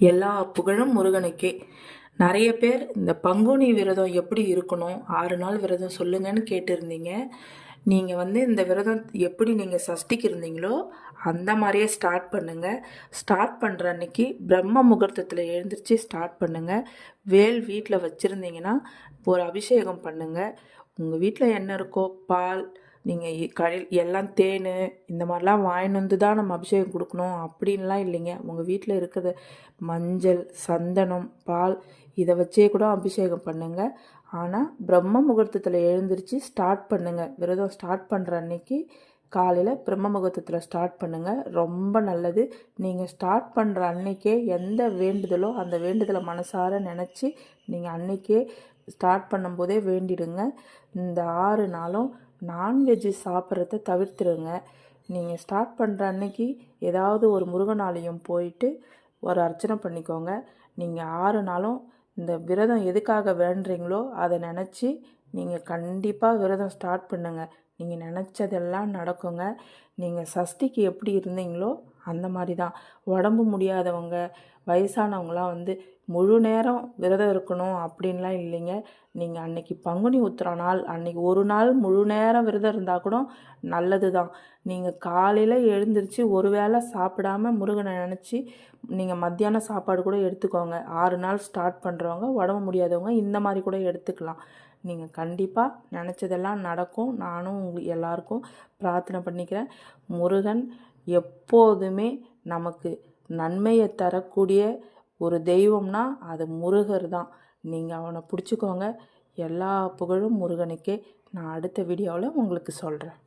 எல்லா புகழும் முருகனுக்கே. நிறைய பேர் இந்த பங்குனி விரதம் எப்படி இருக்கணும் ஆறு நாள் விரதம் சொல்லுங்கன்னு கேட்டிருந்தீங்க. நீங்கள் வந்து இந்த விரதம் எப்படி நீங்கள் சஷ்டிக்கு இருந்தீங்களோ அந்த மாதிரியே ஸ்டார்ட் பண்ணுங்கள் ஸ்டார்ட் பண்ணுற அன்னைக்கு பிரம்ம முகூர்த்தத்தில் எழுந்திரிச்சு ஸ்டார்ட் பண்ணுங்கள் வேல் வீட்டில் வச்சுருந்தீங்கன்னா ஒரு அபிஷேகம் பண்ணுங்கள் உங்கள் வீட்டில் என்ன இருக்கோ பால் நீங்கள் கடையில் எல்லாம் தேன் இந்த மாதிரிலாம் வாங்கிட்டு வந்து தான் நம்ம அபிஷேகம் கொடுக்கணும். அப்படின்லாம் இல்லைங்க. உங்கள் வீட்டில் இருக்கிற மஞ்சள் சந்தனம் பால் இதை வச்சே கூட அபிஷேகம் பண்ணுங்கள் ஆனால் பிரம்ம முகூர்த்தத்தில் எழுந்திரிச்சு ஸ்டார்ட் பண்ணுங்கள் விரதம் ஸ்டார்ட் பண்ணுற அன்னைக்கு காலையில் பிரம்ம முகூர்த்தத்தில் ஸ்டார்ட் பண்ணுங்கள் ரொம்ப நல்லது. நீங்கள் ஸ்டார்ட் பண்ணுற அன்னைக்கே எந்த வேண்டுதலோ அந்த வேண்டுதலை மனசார நினச்சி நீங்கள் அன்னைக்கே ஸ்டார்ட் பண்ணும்போதே வேண்டிடுங்க. இந்த ஆறு நாளும் நான்வெஜ்ஜு சாப்பிட்றத தவிர்த்துடுங்க நீங்கள் ஸ்டார்ட் பண்ணுற அன்னைக்கு ஏதாவது ஒரு முருகன் ஆலயம் போயிட்டு ஒரு அர்ச்சனை பண்ணிக்கோங்க. நீங்கள் ஆறு நாளும் இந்த விரதம் எதுக்காக வேண்டுறீங்களோ அதை நினச்சி நீங்கள் கண்டிப்பாக விரதம் ஸ்டார்ட் பண்ணுங்கள் நீங்கள் நினச்சதெல்லாம் நடக்குங்க. நீங்கள் சஷ்டிக்கு எப்படி இருந்தீங்களோ அந்த மாதிரி தான் உடம்பு முடியாதவங்க வயசானவங்களாம் வந்து முழு நேரம் விரதம் இருக்கணும் அப்படின்லாம் இல்லைங்க. நீங்கள் அன்னைக்கு பங்குனி உத்திர நாள் அன்னைக்கு ஒரு நாள் முழு நேரம் விரதம் இருந்தால் கூட நல்லது தான் நீங்கள் காலையில் எழுந்திரிச்சு ஒரு வேளை சாப்பிடாம முருகனை நினச்சி நீங்கள் மத்தியானம் சாப்பாடு கூட எடுத்துக்கோங்க. ஆறு நாள் ஸ்டார்ட் பண்ணுறவங்க உடம்பு முடியாதவங்க இந்த மாதிரி கூட எடுத்துக்கலாம். நீங்கள் கண்டிப்பாக நினச்சதெல்லாம் நடக்கும். நானும் உங்களுக்கு எல்லாருக்கும் பிரார்த்தனை பண்ணிக்கிறேன். முருகன் எப்போதுமே நமக்கு நன்மையை தரக்கூடிய ஒரு தெய்வம்னா அது முருகர் தான். நீங்கள் அவனை பிடிச்சிக்கோங்க. எல்லா புகழும் முருகனுக்கே. நான் அடுத்த வீடியோவில் உங்களுக்கு சொல்கிறேன்